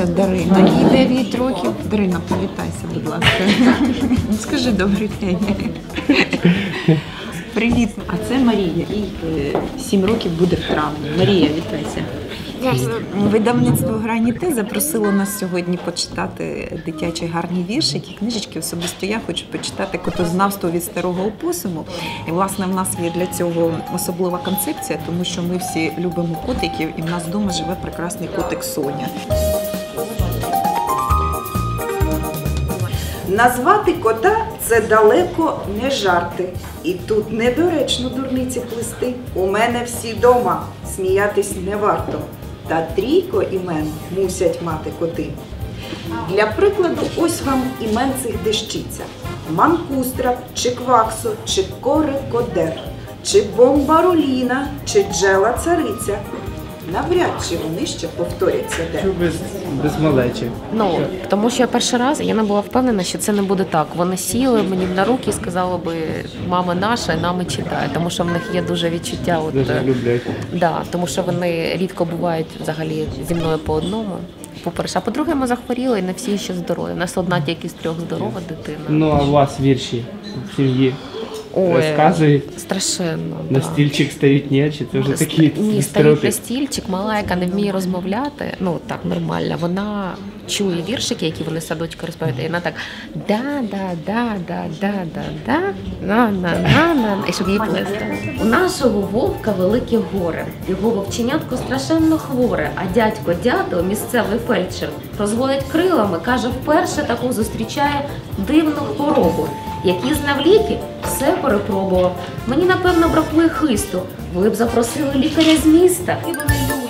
Це Дарина. Їй 9 років. Дарина, привітайся, будь ласка. Скажи добрий день. Привіт. А це Марія. Їй 7 років буде в травні. Марія, вітайся. Видавництво Граніте запросило нас сьогодні почитати дитячі гарні віршики, книжечки. Особисто я хочу почитати котознавство від старого опосуму. І власне в нас є для цього особлива концепція, тому що ми всі любимо котиків, і в нас вдома живе прекрасний котик Соня. Назвати кота це далеко не жарти. І тут недоречно дурниці плести. У мене всі дома, сміятись не варто. Та трійко імен мусять мати коти. Для прикладу, ось вам імен цих дещиця: Манкустра, чи Кваксо, чи Корикодер, чи Бомбароліна, чи Джела Цариця. Навряд чи вони ще повторяться де. Без, без малечі. Ну тому що я перший раз я не була впевнена, що це не буде так. Вони сіли мені на руки і сказали би мама наша, і нами читає, тому що в них є дуже відчуття. От Дуже е, люблять. да, тому що вони рідко бувають взагалі зі мною по одному. По-перше, а по-друге, ми захворіли і не всі ще здорові. У нас одна тільки з трьох здорова дитина. Ну а у вас вірші в сім'ї розказують? страшенно. На да. стільчик стають ні, чи це вже такі Ні, стоїть на стільчик, мала, яка не вміє розмовляти, ну так нормально. Вона чує віршики, які вони з садочка розповідають, і вона так да, да, да, да, да, да, да, на, на, на, на, і щоб їй плести. У нашого вовка велике горе. Його вовченятко страшенно хворе, а дядько дядо, місцевий фельдшер, розводить крилами, каже, вперше таку зустрічає дивну хворобу. Які знав ліки, все перепробував. Мені напевно бракує хисту. Ви б запросили лікаря з міста. І вони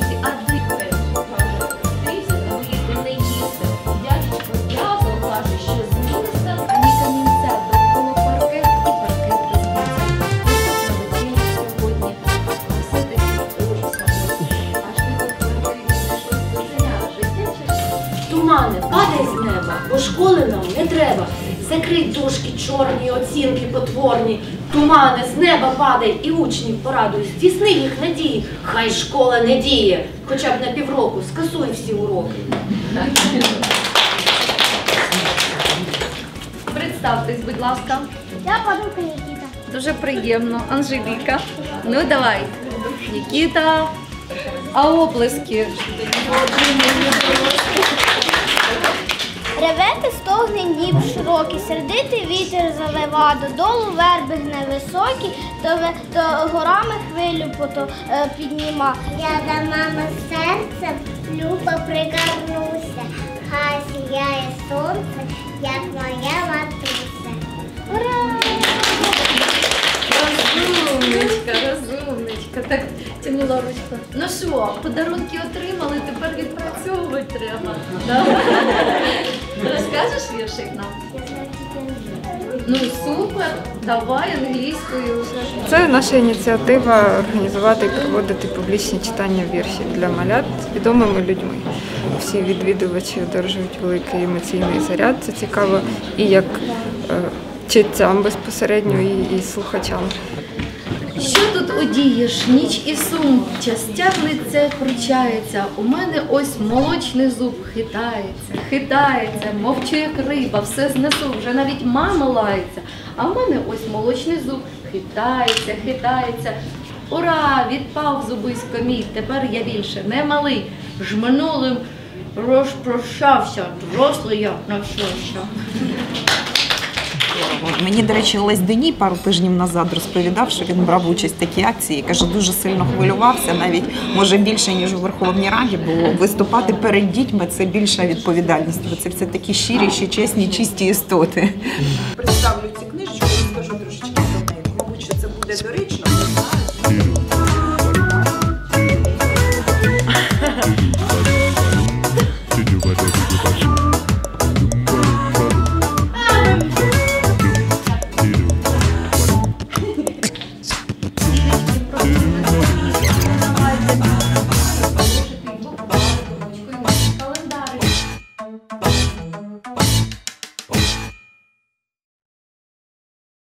Закрий дошки чорні, оцінки потворні. Тумане, з неба падай і учнів порадуй. Здійсни їх надії. Хай школа не діє, хоча б на півроку, скасуй всі уроки. Представтесь, будь ласка. Я подруга Нікіта. Дуже приємно. Анжеліка. Ну давай. Нікіта. А оплески. Ревете стогне Дніп широкий, сердитий вітер залива, додолу верби гне високі, то, то горами хвилю пото, е, підніма. Я до мами серцем любо пригорнуся, хай сіяє сонце, як моя матуся. Ура! Розумничка, розумничка. Так тянула ручку. Ну що, подарунки отримали, тепер відпрацьовувати треба. Розкажеш віршик нам? Ну супер, давай англійською. Це наша ініціатива організувати і проводити публічні читання віршів для малят з відомими людьми. Всі відвідувачі одержують великий емоційний заряд. Це цікаво і як е, читцям безпосередньо, і, і слухачам. Що тут одієш? Ніч і сум, час тягнеться, кручається. У мене ось молочний зуб хитається, хитається, мовчу як риба, все знесу, вже навіть мама лається. А в мене ось молочний зуб хитається, хитається. Ура! Відпав зубисько мій, тепер я більше не малий. Ж минулим розпрощався, дорослий я навчився. Мені, до речі, Олесь Дені пару тижнів назад розповідав, що він брав участь в такій акції. Каже, дуже сильно хвилювався, навіть може більше ніж у Верховній Раді, бо виступати перед дітьми це більша відповідальність. Бо це все такі щирі, ще чесні, чисті істоти. Представлю ці книжечки і скажу трошечки про неї. Мабуть, що це буде доречно.